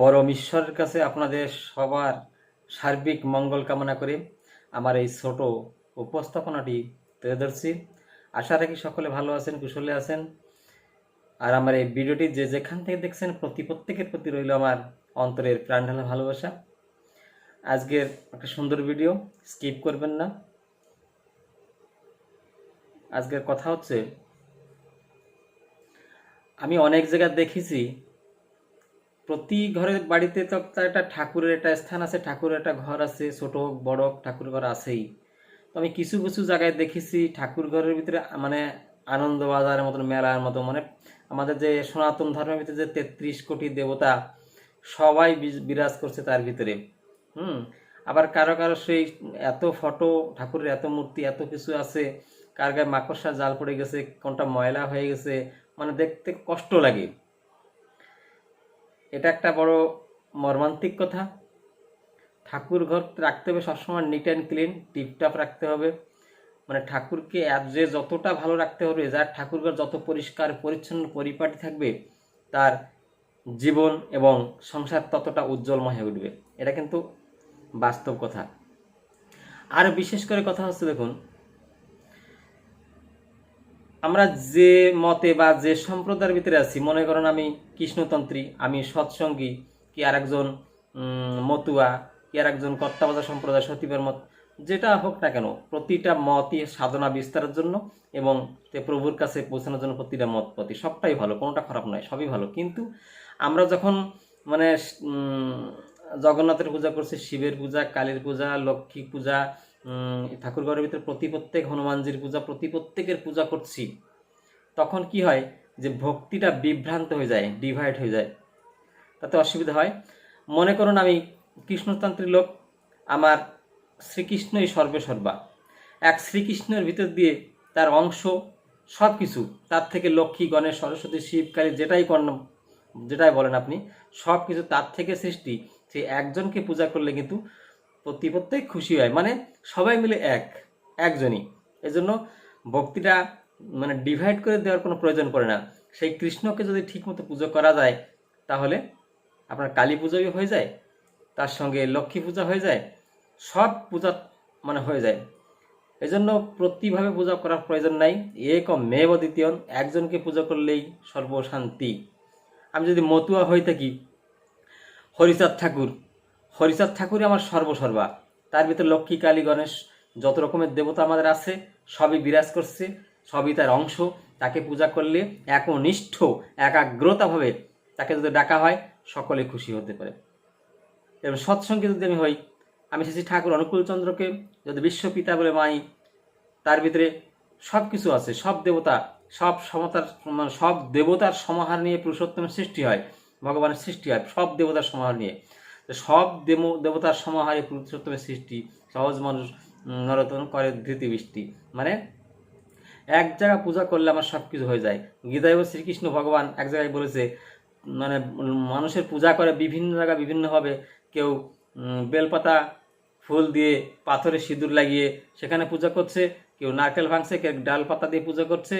পরম ঈশ্বরের কাছে আপনাদের সবার সার্বিক মঙ্গল কামনা করে আমার এই ছোট উপস্থাপনাটি তুলে ধরছি। আশা রাখি সকলে ভালো আছেন, কুশলে আছেন। আর আমার এই ভিডিওটি যে যেখান থেকে দেখছেন, প্রতি প্রত্যেকের প্রতি রইল আমার অন্তরের প্রাণ ঢালা ভালোবাসা। আজকের একটা সুন্দর ভিডিও, স্কিপ করবেন না। আজকের কথা হচ্ছে, আমি অনেক জায়গায় দেখেছি প্রতি ঘরের বাড়িতে তো একটা ঠাকুরের একটা স্থান আছে, ঠাকুরের একটা ঘর আছে, ছোট হোক বড় হোক ঠাকুর ঘর আছেই। তো আমি কিছু কিছু জায়গায় দেখেছি ঠাকুর ঘরের ভিতরে মানে আনন্দ বাজারের মতন, মেলার মতো মানে আমাদের যে সনাতন ধর্মের ভিতরে যে তেত্রিশ কোটি দেবতা, সবাই বিরাজ করছে তার ভিতরে। হুম? আবার কারও কারও সেই এত ফটো, ঠাকুরের এত মূর্তি, এত কিছু আছে, কার গায়ে মাকড়সা জাল পড়ে গেছে, কোনটা ময়লা হয়ে গেছে মানে দেখতে কষ্ট লাগে। এটা একটা বড় মর্মান্তিক কথা। ঠাকুর ঘর রাখতে হবে সবসময় নিট অ্যান্ড ক্লিন টিপটাপ রাখতে হবে। মানে ঠাকুরকে যে যতটা ভালো রাখতে হবে, যার ঠাকুর ঘর যত পরিষ্কার, পরিচ্ছন্ন, পরিপাটি থাকবে, তার জীবন এবং সংসার ততটা উজ্জ্বলময় হয়ে উঠবে। এটা কিন্তু বাস্তব কথা। আর বিশেষ করে কথা হচ্ছে, দেখুন আমরা যে মতে বা যে সম্প্রদায়ের ভিতরে আছি, মনে করেন আমি কৃষ্ণতন্ত্রী, আমি সৎসঙ্গী, কি আর একজন মতুয়া, কি আর একজন কর্তাবাজা সম্প্রদায় সতীবের মত, যেটা হোক না কেন, প্রতিটা মতই সাধনা বিস্তারের জন্য এবং প্রভুর কাছে পৌঁছানোর জন্য প্রতিটা মত প্রতি, সবটাই ভালো, কোনোটা খারাপ নয়, সবই ভালো। কিন্তু আমরা যখন মানে জগন্নাথের পূজা করছি, শিবের পূজা, কালীর পূজা লক্ষ্মী পূজা ঠাকুরঘরের ভিতরে প্রতি প্রত্যেক হনুমানজির পূজা, প্রতি প্রত্যেকের পূজা করছি, তখন কি হয় যে ভক্তিটা বিভ্রান্ত হয়ে যায় ডিভাইড হয়ে যায়। তাতে অসুবিধা হয়। মনে করুন আমি কৃষ্ণতান্ত্রিক লোক, আমার শ্রীকৃষ্ণই সর্বেসর্বা। এক শ্রীকৃষ্ণের ভিতর দিয়ে তার অংশ সব কিছু তার থেকে লক্ষ্মী, গণেশ, সরস্বতী, শিব, কালী, যেটাই কর্ণ, যেটাই বলেন আপনি সব কিছু তার থেকে সৃষ্টি। সেই একজনকে পূজা করলে কিন্তু প্রতি প্রত্যেক খুশি হয়। মানে সবাই মিলে এক, একজনই। এজন্য ভক্তিটা মানে ডিভাইড করে দেওয়ার কোনো প্রয়োজন পড়ে না। সেই কৃষ্ণকে যদি ঠিকমতো পুজো করা যায়, তাহলে আপনার কালী পুজোই হয়ে যায়, তার সঙ্গে লক্ষ্মী পূজা হয়ে যায়, সব পূজা মানে হয়ে যায়। এজন্য প্রতিভাবে পূজা করার প্রয়োজন নাই। এক মেব দ্বিতীয় একজনকে পূজা করলেই সর্বশান্তি। আমি যদি মতুয়া হয়ে থাকি, হরিচাঁদ ঠাকুর হরিচাঁদ ঠাকুরই আমার সর্বসর্বা। তার ভিতরে লক্ষ্মী, কালী, গণেশ যত রকমের দেবতা আমাদের আছে, সবই বিরাজ করছে, সবই তার অংশ। তাকে পূজা করলে একনিষ্ঠ, একাগ্রতাভাবে তাকে যদি ডাকা হয়, সকলে খুশি হতে পারে। এবং সৎসঙ্গে যদি আমি হই, আমি শ্রী ঠাকুর অনুকূলচন্দ্রকে যদি বিশ্বপিতা বলে মাই তার ভিতরে সব কিছু আছে, সব দেবতা, সব সমতার মানে সব দেবতার সমাহার নিয়ে পুরুষোত্তমের সৃষ্টি হয়, ভগবানের সৃষ্টি হয়, সব দেবতার সমাহার নিয়ে। সব দেব, দেবতার সমাহারে পুরুষোত্তমের সৃষ্টি, সহজ মানুষ নরতন করে ধৃতি বৃষ্টি। মানে এক জায়গা পূজা করলে আমার সব কিছু হয়ে যায়। গীতায় শ্রীকৃষ্ণ ভগবান এক জায়গায় বলেছে মানে মানুষের পূজা করে বিভিন্ন জায়গায় বিভিন্নভাবে কেউ বেলপাতা, ফুল দিয়ে পাথরে সিঁদুর লাগিয়ে সেখানে পূজা করছে, কেউ নারকেল ভাঙছে, কেউ ডাল পাতা দিয়ে পূজা করছে,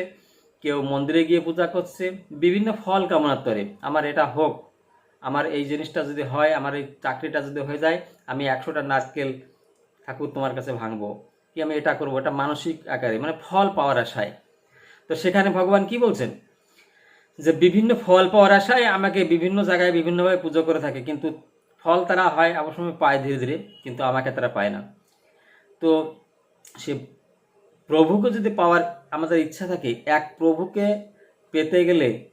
কেউ মন্দিরে গিয়ে পূজা করছে, বিভিন্ন ফল কামনার তরে। আমার এটা হোক। আমার এই জিনিসটা যদি হয়, আমার এই চাকরিটা যদি হয়ে যায়, আমি একশোটা নারকেল ঠাকুর তোমার কাছে ভাঙবো। কি আমি এটা করব? এটা মানসিক আকারে মানে ফল পাওয়ার আশায়। তো সেখানে ভগবান কি বলছেন? যে বিভিন্ন ফল পাওয়ার আশায় আমাকে বিভিন্ন জায়গায় বিভিন্নভাবে পুজো করে থাকে, কিন্তু ফল তারা হয় আমার সময় পায় ধীরে ধীরে, কিন্তু আমাকে তারা পায় না। তো সে প্রভুকে যদি পাওয়ার আমাদের ইচ্ছা থাকে, এক প্রভুকে পেতে গেলে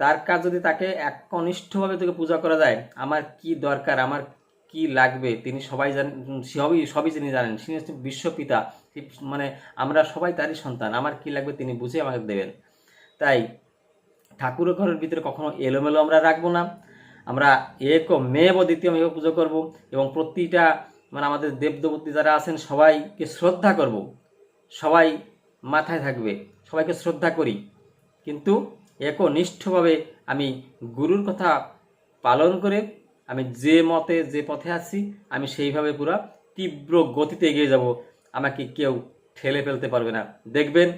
তার কাজ যদি তাকে একনিষ্ঠভাবে তোকে পূজা করা যায়, আমার কি দরকার? আমার কি লাগবে? তিনি সবাই জানেন সবই সবই তিনি জানেন। তিনি হচ্ছে বিশ্বপিতা মানে আমরা সবাই তারই সন্তান। আমার কি লাগবে তিনি বুঝে আমাকে দেবেন। তাই ঠাকুরের ঘরের ভিতরে কখনো এলোমেলো আমরা রাখব না। আমরা এক ও মেব দ্বিতীয় মেব পুজো করব এবং প্রতিটা মানে আমাদের দেবদেবতী যারা আছেন, সবাইকে শ্রদ্ধা করব। সবাই মাথায় থাকবে। সবাইকে শ্রদ্ধা করি। কিন্তু একনিষ্ঠভাবে আমি গুরুর কথা পালন করে আমি যে মতে, যে পথে আছি, আমি সেইভাবে পুরো তীব্র গতিতে এগিয়ে যাব। আমাকে কেউ ঠেলে ফেলতে পারবে না। দেখবেন,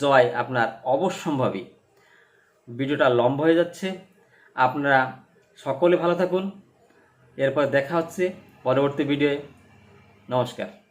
জয় আপনার অবশ্যম্ভাবী। ভিডিওটা লম্বা হয়ে যাচ্ছে। আপনারা সকলে ভালো থাকুন। এরপর দেখা হচ্ছে পরবর্তী ভিডিওয়ে। নমস্কার।